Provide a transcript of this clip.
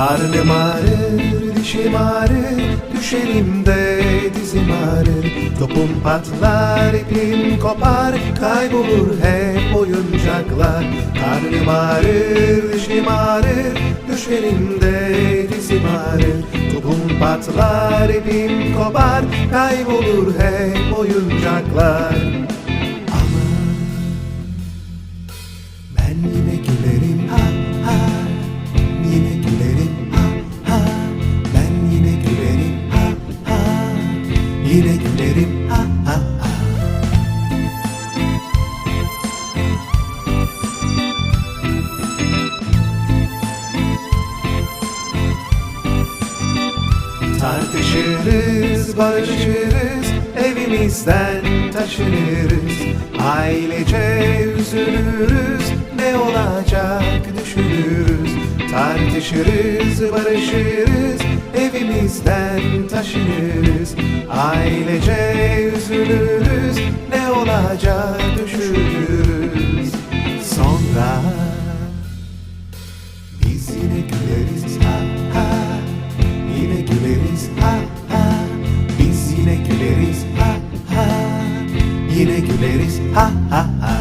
Karnım ağrır, dişim ağrır Düşerim de dizim ağrır. Topum patlar, ipim kopar Kaybolur hep oyuncaklar. Karnım ağrır, dişim ağrır Düşerim de dizim ağrır. Topum patlar, ipim kopar Kaybolur hep oyuncaklar Yine gülerim ha ha ha. Tartışırız, barışırız, evimizden taşınırız. Ailece üzülürüz, ne olacak düşünürüz. Tartışırız, barışırız, Evimizden taşınırız Ailece üzülürüz. Ne olacak düşünürüz. Sonra Biz yine güleriz. Ha ha. Yine güleriz. Ha ha. Biz yine güleriz. Ha ha. Yine güleriz. Ha ha ha.